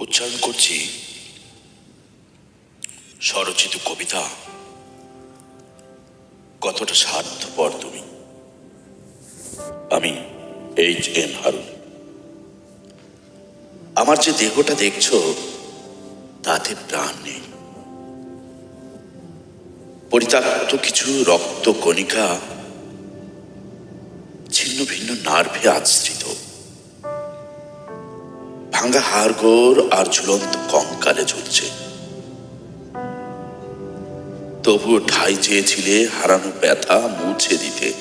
উচ্চারণ করছি। স্বরচিত কবিতা। কতটা স্বার্থপর তুমি। আমি এইচ এন হারুন। আমার যে দেহটা দেখছ, তাতে প্রাণ নেই। পরিত্যক্ত কিছু রক্ত কণিকা, ছিন্ন ভিন্ন নার্ভে আশ্রিত ভাঙ্গা হাড়গোড় আর ঝুলন্ত কঙ্কালে ঝুলছে। তবুও ঠাই চেয়েছিলে হারানো ব্যথা মুছে দিতে।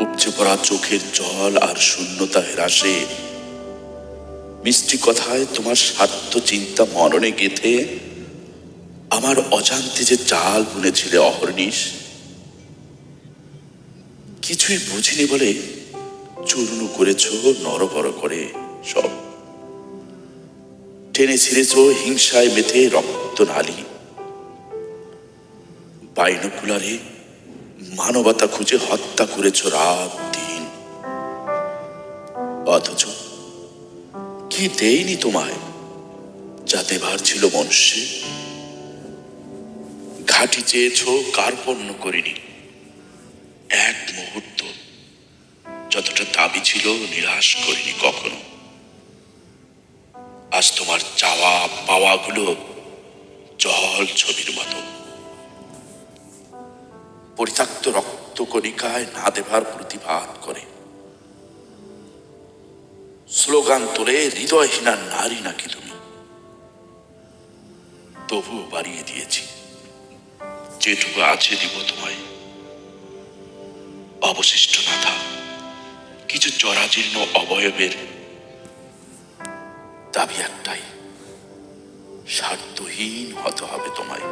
উপচে পড়া চোখের জল আর শূন্যতা হ্রাসে। মিষ্টি কথায় তোমার স্বার্থ চিন্তা মননে গেথে। আমার অজান্তে যে চাল বুনেছিলে অহর্নিশ। কিছুই বুঝিনি বলে চূর্ণ করেছ, নরবর করে সব। টেনে ছিঁড়েছ হিংসায় মেথে রক্ত নালি। বাইনকুলারে মানবতা খুঁজে হত্যা করেছ রাত দিন। অথচ কি দেয়নি তোমায়, যাতে ভার ছিল মনুষ্যে? ঘাটি চেয়েছ কার্পণ্য করিনি, এক যতটা দাবি ছিল, নিরাশ করিনি কখনো। আজ তোমার চাওয়া পাওয়াগুলো জল ছবির মতো। পরিত্যক্ত রক্ত কণিকায় না দেবার প্রতিবাদ করে। স্লোগান তোলে, হৃদয়হীনা নারী নাকি তুমি? তবুও বাড়িয়ে দিয়েছি। যেটুকু আছে দিব তোমায়। অবশিষ্ট না থাক। কিছু জরাজীর্ণ অবয়বের দাবি একটাই স্বার্থহীন হতে হবে তোমায়।